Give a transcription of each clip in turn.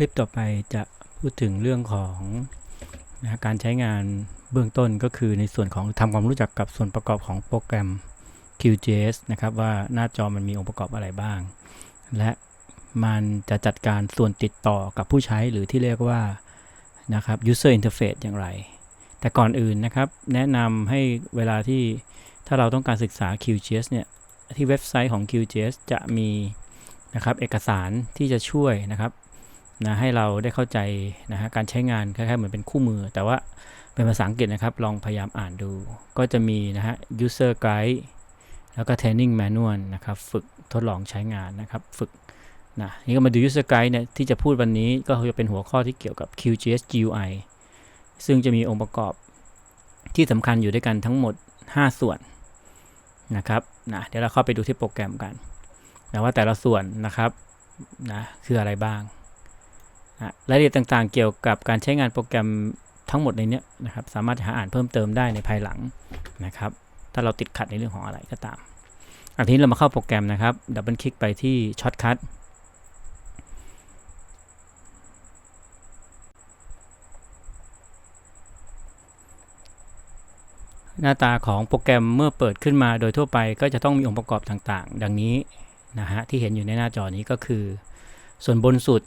ลิปต่อไปจะพูดถึงเรื่องของนะการใช้งานเบื้องต้นก็คือในส่วนของทำความรู้จักกับส่วนประกอบของโปรแกรม QGIS นะครับว่าหน้าจอมันมีองค์ประกอบอะไรบ้าง และมันจะจัดการส่วนติดต่อกับผู้ใช้หรือที่เรียกว่านะครับ user interface อย่างไร แต่ก่อนอื่นนะครับ แนะนำให้เวลาที่ถ้าเราต้องการศึกษา QGIS เนี่ย ที่เว็บไซต์ของ QGIS จะมีนะครับเอกสารที่จะช่วยนะครับ นะให้เราได้เข้าใจนะฮะการใช้งานคล้ายๆเหมือนเป็นคู่มือ แต่ว่าเป็นภาษาอังกฤษนะครับ ลองพยายามอ่านดู ก็จะมีนะฮะ user guide แล้วก็ training manual นะครับ ฝึกทดลองใช้งานนะครับ ฝึกนะนี่ก็มาดู user guide เนี่ยที่จะพูดวันนี้ก็จะเป็นหัวข้อที่เกี่ยวกับ QGIS GUI ซึ่งจะมีองค์ประกอบที่สำคัญอยู่ด้วยกันทั้งหมด 5 ส่วนนะครับนะเดี๋ยวเราเข้าไปดูที่โปรแกรมกันนะว่าแต่ละส่วนนะครับนะคืออะไรบ้าง รายละเอียดต่างๆ เกี่ยวกับการใช้งานโปรแกรมทั้งหมดในนี้นะครับ สามารถหาอ่านเพิ่มเติมได้ในภายหลังนะครับ ถ้าเราติดขัดในเรื่องของอะไรก็ตามอันนี้เรามาเข้าโปรแกรมนะครับ ดับเบิลคลิกไปที่ช็อตคัทหน้าตาของโปรแกรมเมื่อเปิดขึ้นมาโดยทั่วไปก็จะต้องมีองค์ประกอบต่างๆ ดังนี้นะฮะที่เห็นอยู่ในหน้าจอนี้ก็คือ ส่วนบนสุด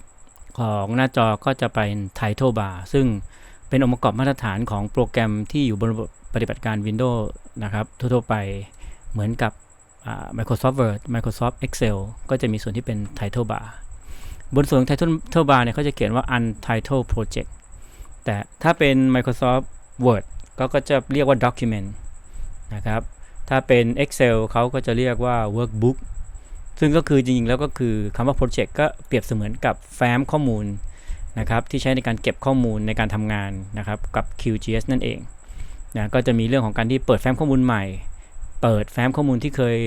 ของหน้าจอก็จะเป็น Title Bar ซึ่งเป็นองค์ประกอบมาตรฐานของโปรแกรมที่อยู่บนปฏิบัติการ Windows นะครับทั่วๆไปเหมือนกับ Microsoft Word Microsoft Excel ก็จะมีส่วนที่เป็น Title Bar บนส่วนของ Title Bar เนี่ยเขาจะเขียนว่า Untitled Project แต่ถ้าเป็น Microsoft Word ก็ก็จะเรียกว่า Document นะครับ ถ้าเป็น Excel เขาก็จะเรียกว่า Workbook ซึ่งก็คือจริงๆแล้วก็คือคำว่า Project ก็เปรียบเสมือนกับแฟ้มข้อมูลนะครับที่ใช้ในการเก็บข้อมูลในการทำงานนะครับกับ QGIS นั่นเองนะก็จะมีเรื่องของการที่เปิดแฟ้มข้อมูลใหม่ เปิดแฟ้มข้อมูลที่เคย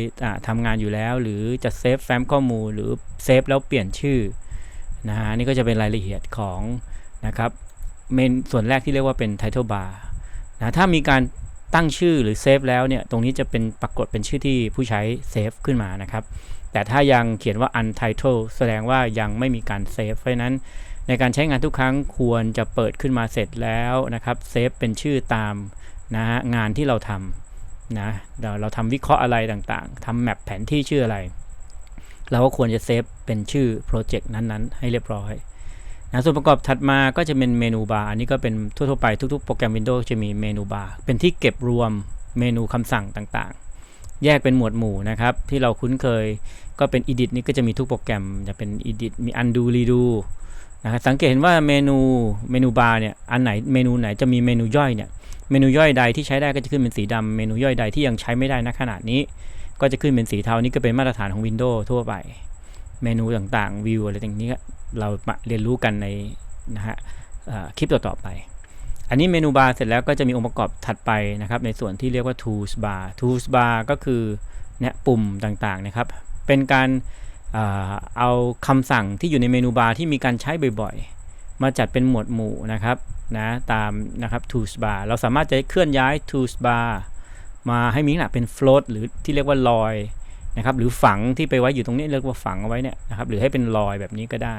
ทำงานอยู่แล้ว หรือจะเซฟแฟ้มข้อมูลหรือเซฟแล้วเปลี่ยนชื่อนะฮะนี่ก็จะเป็นรายละเอียดของนะครับเมนส่วนแรกที่เรียกว่าเป็น Title Bar นะถ้ามีการตั้งชื่อหรือเซฟแล้วเนี่ยตรงนี้จะเป็นปรากฏเป็นชื่อที่ผู้ใช้เซฟขึ้นมานะครับ แต่ถ้ายังเขียนว่า untitled แสดงว่ายังไม่มีการเซฟเพราะนั้นในการใช้งานทุกครั้งควรจะเปิดขึ้นมาเสร็จแล้วนะครับเซฟเป็นชื่อตามนะฮะงานที่เราทำนะเราเราทำวิเคราะห์อะไรต่างๆทำแมปแผนที่ชื่ออะไร เราก็ควรจะเซฟเป็นชื่อโปรเจกต์นั้นๆ ให้เรียบร้อยนะส่วนประกอบถัดมาก็จะเป็นเมนูบาร์อันนี้ก็เป็นทั่วๆไปทุกๆโปรแกรม Windows จะมีเมนูบาร์เป็นที่เก็บรวมเมนูคำสั่งต่างๆ แยกเป็นหมวดหมู่นะครับ ที่เราคุ้นเคยก็เป็น edit นี่ก็จะมีทุกโปรแกรมจะเป็น edit มี undo redo นะครับสังเกตเห็นว่าเมนูเมนูบาร์เนี่ยอันไหนเมนูไหนจะมีเมนูย่อยเนี่ยเมนูย่อยใดที่ใช้ได้ก็จะขึ้นเป็นสีดำเมนูย่อยใดที่ยังใช้ไม่ได้ณขณะนี้ ก็จะขึ้นเป็นสีเทานี่ก็เป็นมาตรฐานของ Windows ทั่วไป เมนูต่างๆวิวอะไรต่างนี้เรามาเรียนรู้กันในนะฮะคลิปต่อๆไป อันนี้เมนูบาร์เสร็จแล้วก็จะมีองค์ประกอบถัดไปนะครับ ในส่วนที่เรียกว่า tools bar tools bar ก็คือเนี่ยปุ่มต่างๆนะครับ เป็นการเอาคำสั่งที่อยู่ในเมนูบาร์ที่มีการใช้บ่อยๆ มาจัดเป็นหมวดหมู่นะครับนะตามนะครับ tools bar เราสามารถจะเคลื่อนย้าย tools bar มาให้มีขนาดเป็น float หรือที่เรียกว่าลอยนะครับ หรือฝังที่ไปไว้อยู่ตรงนี้เรียกว่าฝังเอาไว้เนี่ยนะครับ หรือให้เป็นลอยแบบนี้ก็ได้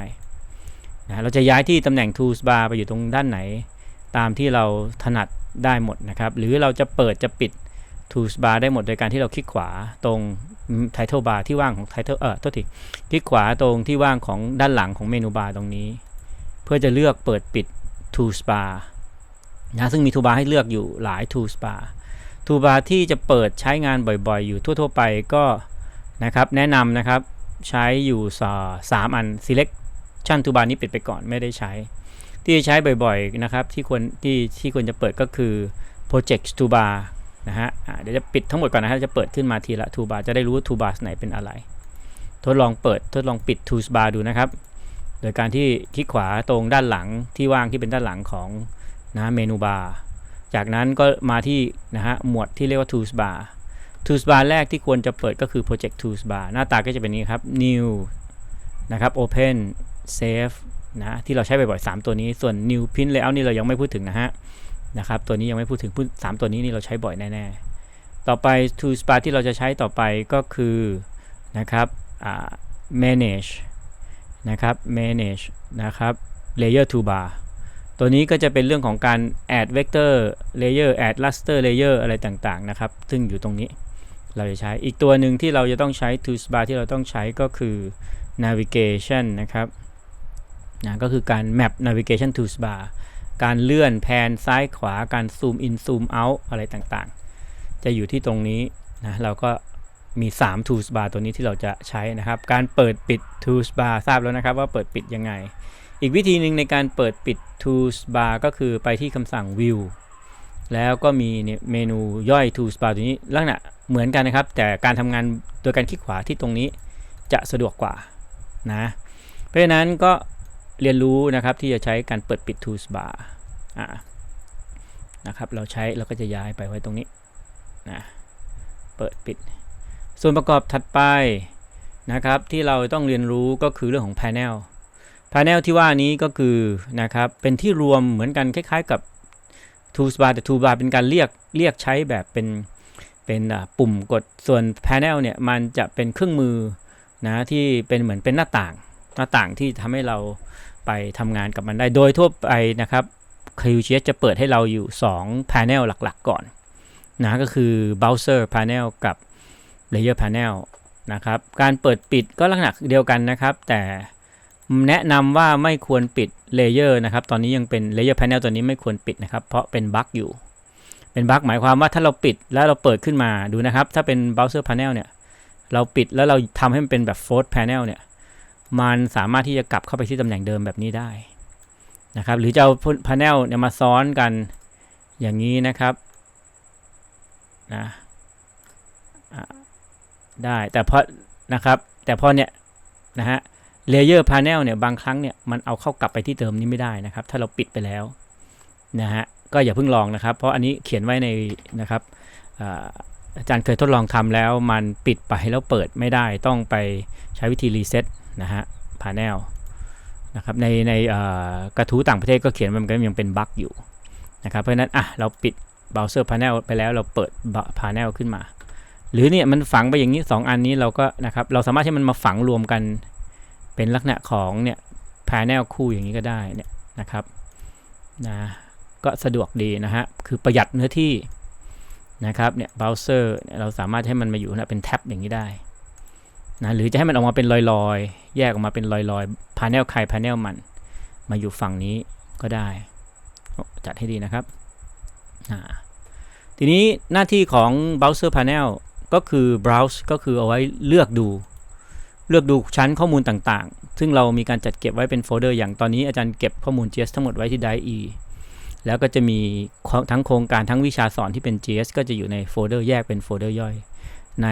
นะเราจะย้ายที่ตำแหน่ง tools bar ไปอยู่ตรงด้านไหน ตามที่เราถนัดได้หมดนะครับ หรือเราจะเปิดจะปิด tools bar ได้หมดโดยการที่เราคลิกขวาตรง title bar ที่ว่างของ title เออโทษทีคลิกขวาตรงที่ว่างของด้านหลังของเมนูบาร์ตรงนี้ เพื่อจะเลือกเปิดปิด tools bar นะซึ่งมี toolbar ให้เลือกอยู่หลาย tools bar toolbar ที่จะเปิดใช้งานบ่อยๆ อยู่ทั่ว ๆ ไปก็นะครับแนะนำนะครับใช้อยู่สามอัน selection toolbar นี้ปิดไปก่อนไม่ได้ใช้ ที่ใช้บ่อยๆนะครับที่ควรที่ที่ควรจะเปิดก็คือ project toolbar นะฮะเดี๋ยวจะปิดทั้งหมดก่อนนะฮะจะเปิดขึ้นมาทีละ toolbar จะได้รู้ว่า toolbar ไหนเป็นอะไร ทดลองเปิดทดลองปิด toolbar ดูนะครับ โดยการที่คลิกขวาตรงด้านหลังที่ว่างที่เป็นด้านหลังของนะเมนูบาร์จากนั้นก็มาที่นะฮะหมวดที่เรียกว่า tools bar tools bar แรกที่ควรจะเปิดก็คือ project tools bar หน้าตาก็จะเป็นนี้ครับ new นะครับ open save นะที่เราใช้บ่อยๆ3ตัวนี้ส่วน new pin layout นี่เรายังไม่พูดถึงนะฮะนะครับตัวนี้ยังไม่พูดถึง3ตัวนี้นี่เราใช้บ่อยแน่ๆต่อไป tools bar ที่เราจะใช้ต่อไปก็คือนะครับ manage นะครับ manage นะครับ layer toolbar ตัวนี้ก็จะเป็นเรื่องของการ add vector layer add raster layer อะไรต่างๆนะครับ ซึ่งอยู่ตรงนี้เราจะใช้อีกตัวหนึ่งที่เราจะต้องใช้ toolbar ที่เราต้องใช้ก็คือ navigation นะครับ นะก็คือการ map navigation toolbar การเลื่อนแผนซ้ายขวาการ zoom in zoom out อะไรต่างๆ จะอยู่ที่ตรงนี้นะเราก็มี 3 toolbar ตัวนี้ที่เราจะใช้นะครับ การเปิดปิด toolbar ทราบแล้วนะครับว่าเปิดปิดยังไง อีกวิธีหนึ่งในการเปิดปิด toolbar ก็คือไปที่คำสั่ง view แล้วก็มีเนี่ยเมนูย่อย toolbar ตัวนี้ลักษณะเหมือนกันนะครับ แต่การทำงานโดยการคลิกขวาที่ตรงนี้จะสะดวกกว่านะ เพราะฉะนั้นก็ เรียนรู้นะครับที่จะใช้การเปิดปิด toolbar อ่านะครับเราใช้เราก็จะย้ายไปไว้ตรงนี้นะเปิดปิด ส่วนประกอบถัดไปนะครับที่เราต้องเรียนรู้ก็คือเรื่องของ panel panel ที่ว่านี้ก็คือนะครับเป็นที่รวมเหมือนกันคล้ายๆกับ toolbar แต่ toolbar เป็นการเรียกเรียกใช้แบบเป็นเป็นปุ่มกดส่วน panel เนี่ยมันจะเป็นเครื่องมือนะที่เป็นเหมือนเป็นหน้าต่าง หน้าต่างที่ทำให้เราไปทำงานกับมันได้โดยทั่วไปนะครับ QGIS จะเปิดให้เราอยู่ 2 panel หลักๆ ก่อนนะก็คือ browser panel กับ layer panel นะครับการเปิดปิดก็ลักษณะเดียวกันนะครับ แต่แนะนำว่าไม่ควรปิด layer นะครับ ตอนนี้ยังเป็น layer panel ตัวนี้ไม่ควรปิดนะครับ เพราะเป็นบั๊กอยู่ เป็นบั๊กหมายความว่าถ้าเราปิดแล้วเราเปิดขึ้นมาดูนะครับ ถ้าเป็น browser panel เนี่ย เราปิดแล้วเราทำให้มันเป็นแบบ fourth panel เนี่ย มันสามารถที่จะกลับเข้าไปที่ตำแหน่งเดิมแบบนี้ได้นะครับ หรือจะเอา panel เนี่ยมาซ้อนกันอย่างนี้นะครับนะได้แต่พอนะครับแต่พอเนี่ยนะฮะเลเยอร์พา n เนลเนี่ยบางครั้งเนี่ยมันเอาเข้ากลับไปที่เดิมนี้ไม่ได้นะครับ ถ้าเราปิดไปแล้วนะฮะก็อย่าเพิ่งลองนะครับ เพราะอันนี้เขียนไว้ในนะครับ อาจารย์เคยทดลองทำแล้วมันปิดไปแล้วเปิดไม่ได้ต้องไปใช้วิธีรีเซ็ตนะฮะพา n เนลนะครับในในกระทู้ต่างประเทศก็เขียนมันก็ยังเป็นบั๊กอยู่นะครับเพราะฉะนั้นอะเราปิดเบราว์เซอร์พา n เนลไปแล้วเราเปิดพา n เนลขึ้นมา หรือเนี่ยมันฝังไปอย่างนี้ 2 อันนี้เราก็นะครับเราสามารถที่มันมาฝังรวมกันเป็นลักษณะของเนี่ยพา n เนลคู่อย่างนี้ก็ได้เนี่ยนะครับนะก็สะดวกดีนะฮะคือประหยัดเนื้อที่ นะครับเนี่ยเบราว์เซอร์เราสามารถให้มันมาอยู่นะเป็นแท็บอย่างนี้ได้นะหรือจะให้มันออกมาเป็นลอยๆ แยกออกมาเป็นลอยๆพา n เนลใครพา n เนลมัน มาอยู่ฝั่งนี้ก็ได้ จัดให้ดีนะครับ ทีนี้หน้าที่ของ browser panel ก็คือ browse ก็คือเอาไว้เลือกดู เลือกดูชั้นข้อมูลต่างๆ ซึ่งเรามีการจัดเก็บไว้เป็นโฟลเดอร์อย่างตอนนี้อาจารย์เก็บข้อมูล GS ทั้งหมดไว้ที่ d i E แล้วก็จะมีทั้งโครงการทั้งวิชาสอนที่เป็น GS ก็จะอยู่ในโฟลเดอร์แยกเป็นโฟลเดอร์ย่อย ใน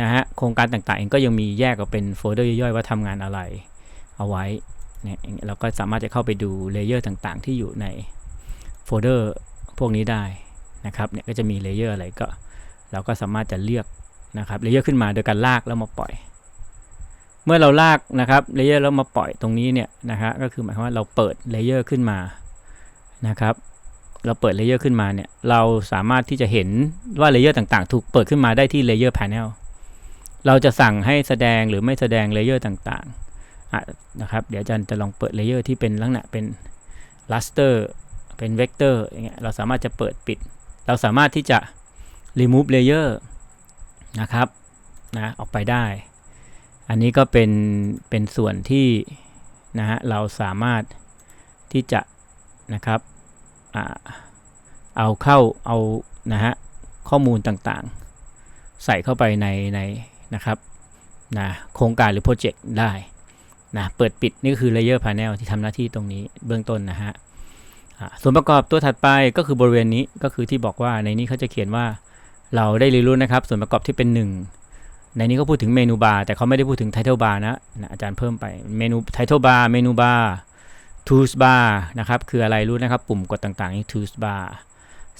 นะฮะโครงการต่างๆเองก็ยังมีแยกออกเป็นโฟลเดอร์ย่อยว่าทำงานอะไรเอาไว้เนี่ยเราก็สามารถจะเข้าไปดูเลเยอร์ต่างๆ ที่อยู่ในโฟลเดอร์พวกนี้ได้นะครับเนี่ยก็จะมีเลเยอร์อะไรก็ เราก็สามารถจะเลือกนะครับเลเยอร์ขึ้นมาโดยการลากแล้วมาปล่อย เมื่อเราลากนะครับเลเยอร์แล้วมาปล่อยตรงนี้เนี่ยนะฮะก็คือหมายความว่าเราเปิดเลเยอร์ขึ้นมา นะครับ เราเปิดเลเยอร์ขึ้นมาเนี่ย เราสามารถที่จะเห็นว่าเลเยอร์ต่างๆ ถูกเปิดขึ้นมาได้ที่เลเยอร์แผนเราจะสั่งให้แสดงหรือไม่แสดงเลเยอร์ต่างๆนะครับ เดี๋ยวอาจารย์จะลองเปิดเลเยอร์ที่เป็นลักษณะเป็นลัสเตอร์เป็นเวกเตอร์อย่างเงี้ย เราสามารถจะเปิดปิด เราสามารถที่จะ remove layer นะครับนะออกไปได้ อันนี้ก็เป็นเป็นส่วนที่นะฮะเราสามารถที่จะ นะครับเอาเข้าเอานะฮะข้อมูลต่างๆ ใส่เข้าไปในในนะครับนะโครงการหรือโปรเจกต์ได้นะเปิดปิดนี่ก็คือ Layer Panel ที่ทำหน้าที่ตรงนี้เบื้องต้นนะฮะส่วนประกอบตัวถัดไปก็คือบริเวณนี้ก็คือที่บอกว่าในนี้เขาจะเขียนว่าเราได้เรียนรู้นะครับ ส่วนประกอบที่เป็น 1 ในนี้เขาพูดถึงเมนูบาร์แต่เขาไม่ได้พูดถึงไทเทลบาร์นะนะอาจารย์เพิ่มไปเมนูไทเทลบาร์เมนูบาร์ ทูสบาร์นะครับ คืออะไรรู้นะครับ ปุ่มกดต่างๆนี่ทูสบาร์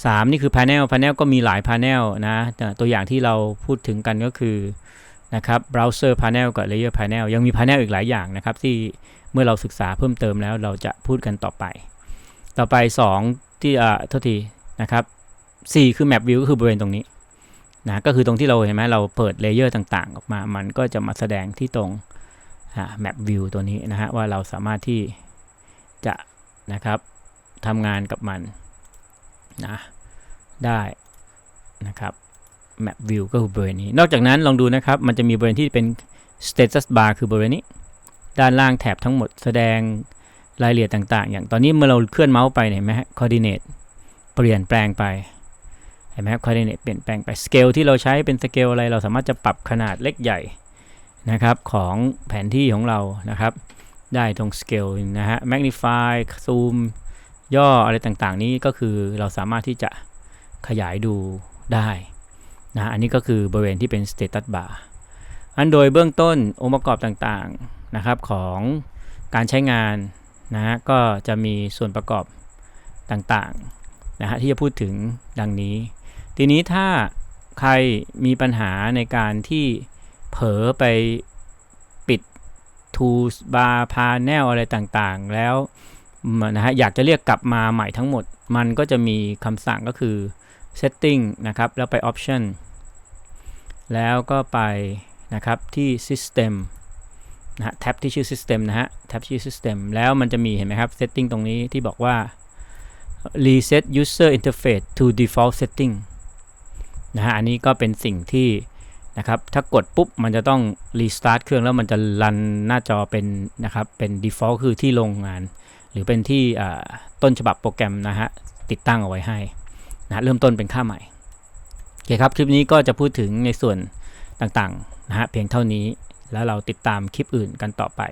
สามนี่คือพา n เนลพา n เนลก็มีหลายพา n เนลนะ ตัวอย่างที่เราพูดถึงกันก็คือนะครับเบราว์เซอร์พา n เนลกับเลเยอร์พา n เนลยังมีพา n เนลอีกหลายอย่างนะครับ ที่เมื่อเราศึกษาเพิ่มเติมแล้วเราจะพูดกันต่อไป ต่อไป 2 ที่อ่าโทษทีนะครับ 4 คือ map view ก็คือบริเวณตรงนี้นะก็คือตรงที่เราเห็นไหมเราเปิดเลเยอร์ต่างๆ ออกมา มันก็จะมาแสดงที่ตรง map view ตัวนี้นะฮะว่าเราสามารถที่ จะนะครับทำงานกับมันนะได้นะครับ map view ก็คือบริเวณนี้ นอกจากนั้นลองดูนะครับ มันจะมีบริเวณที่เป็น status bar คือบริเวณนี้ ด้านล่างแถบทั้งหมดแสดงรายละเอียดต่างๆ อย่างตอนนี้เมื่อเราเคลื่อนเมาส์ไปเห็นไหมฮะ coordinate เปลี่ยนแปลงไป เห็นไหมครับ coordinate เปลี่ยนแปลงไป scale ที่เราใช้เป็นสเกลอะไร เราสามารถจะปรับขนาดเล็กใหญ่นะครับของแผนที่ของเรานะครับ ได้ตรง scale นะฮะ magnify zoom ย่ออะไรต่างๆ นี้ก็คือเราสามารถที่จะขยายดูได้นะอันนี้ก็คือบริเวณที่เป็น status bar อันโดยเบื้องต้นองค์ประกอบต่างๆนะครับของการใช้งานนะฮะก็จะมีส่วนประกอบต่างๆนะฮะที่จะพูดถึงดังนี้ ทีนี้ถ้าใครมีปัญหาในการที่เผลอไป tools bar panel อะไรต่างๆ แล้วนะฮะอยากจะเรียกกลับมาใหม่ทั้งหมด มันก็จะมีคำสั่งก็คือ setting นะครับ แล้วไป option แล้วก็ไปนะครับที่ system นะฮะแท็บที่ชื่อ system นะฮะแท็บชื่อ system แล้วมันจะมีเห็นไหมครับ setting ตรงนี้ที่บอกว่า reset user interface to default setting นะฮะอันนี้ก็เป็นสิ่งที่ นะครับถ้ากดปุ๊บมันจะต้องรีสตาร์ทเครื่องแล้วมันจะรันหน้าจอเป็นนะครับเป็น default คือที่โรงงาน หรือเป็นที่ต้นฉบับโปรแกรมนะฮะติดตั้งเอาไว้ให้นะเริ่มต้นเป็นค่าใหม่โอเคครับคลิปนี้ก็จะพูดถึงในส่วนต่างๆนะฮะเพียงเท่านี้แล้วเราติดตามคลิปอื่นกันต่อไป